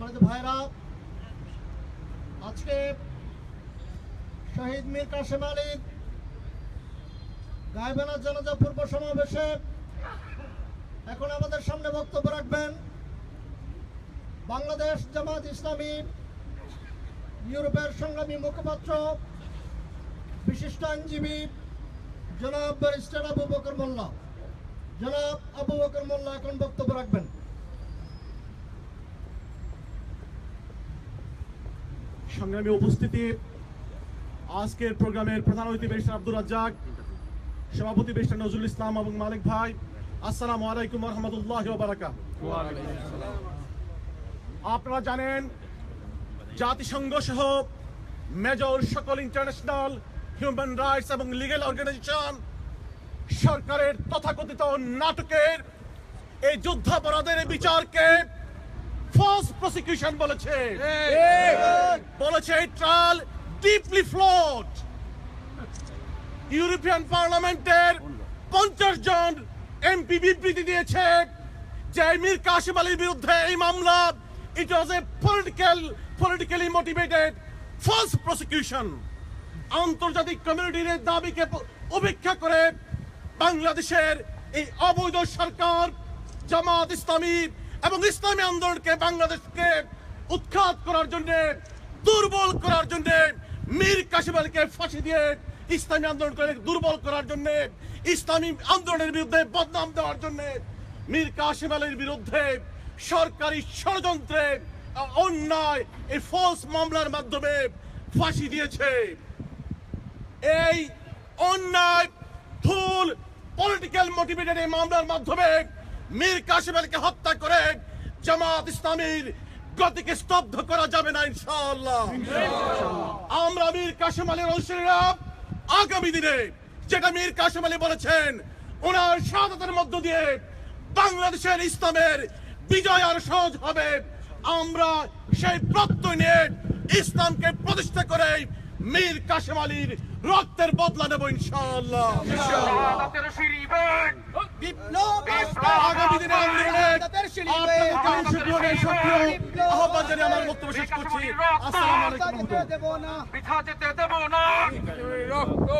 সম্মানিত ভাইরা, আজকে শহীদ মীর কাসেম আলীর গায়বানা জানাজা পূর্ব সমাবেশে এখন আমাদের সামনে বক্তব্য রাখবেন বাংলাদেশ জামাত ইসলামী ইউরোপের সংগ্রামী মুখপাত্র, বিশিষ্ট আইনজীবী জনাব ব্যারিস্টার আবু বকর মোল্লা। জনাব আবু বকর মোল্লা এখন বক্তব্য রাখবেন। সংগ্রামী উপস্থিতি। আজকের প্রোগ্রামের প্রধান অতিথি ব্যারিস্টার আব্দুর রাজ্জাক, সভাপতি ব্যারিস্টার নজরুল ইসলাম এবং মালিক ভাই, আসসালামু আলাইকুম রহমতুল্লাহ বারাকা আপনারা জানেন, জাতিসংঘ সহ মেজর সকল ইন্টারন্যাশনাল হিউম্যান রাইটস এবং লিগেল অর্গানাইজেশন সরকারের তথাকথিত নাটকের এই যুদ্ধাপরাধের বিচারকে ফলস প্রসিকিউশন বলেছে। বলেছে ট্রায়াল ডিপলি ফ্লড ইউরোপিয়ান পার্লামেন্টের পঞ্চাশ জন এমপি বিবৃতি দিয়েছে যে মীর কাশিম আলীর বিরুদ্ধে এই মামলা it was a political politically motivated false prosecution আন্তর্জাতিক কমিউনিটির দাবিকে উপেক্ষা করে বাংলাদেশের এই অবৈধ সরকার জামাত ইসলামী এবং ইসলামী আন্দোলনকে বাংলাদেশকে উৎখাত করার জন্য, দুর্বল করার জন্য, মীর কাশিম আলীকে ফাঁসি দিয়ে ইসলামী আন্দোলনকে দুর্বল করার জন্য, ইসলামী আন্দোলনের বিরুদ্ধে বদনাম দেওয়ার জন্য, মীর কাশিম আলীর বিরুদ্ধে সরকারি ষড়যন্ত্রে অন্যায় এই ফলস মামলার মাধ্যমে ফাঁসি দিয়েছে। এই অন্যায়, ধুল পলিটিক্যাল মোটিভেটেড এই মামলার মাধ্যমে মীর কাশিম আলীকে হত্যা করে জামাত ইসলামীর গতিকে স্তব্ধ করা যাবে না, ইনশাআল্লাহ। আমরা মীর কাশিম আলীর অনুসারীরা আগামী দিনে যেটা মীর কাশিম আলী বলেছেন, ওনার শাহাদাতের মধ্য দিয়ে বাংলাদেশের ইসলামের বিজয় আর সহজ হবে। আমরা সেই প্রত্যয় নিয়ে ইসলামকে প্রতিষ্ঠা করে মীর কাশেম আলীর রক্তের বদলা নেব ইনশাআল্লাহ। আগামী দিনে আন্দোলনের আপনাদেরকে সক্রিয় আহ্বান জানিয়ে আমার বক্তব্য শেষ করছি। আসসালামু আলাইকুম রহমতুল্লাহ। বৃথা যেতে দেব না। রক্ত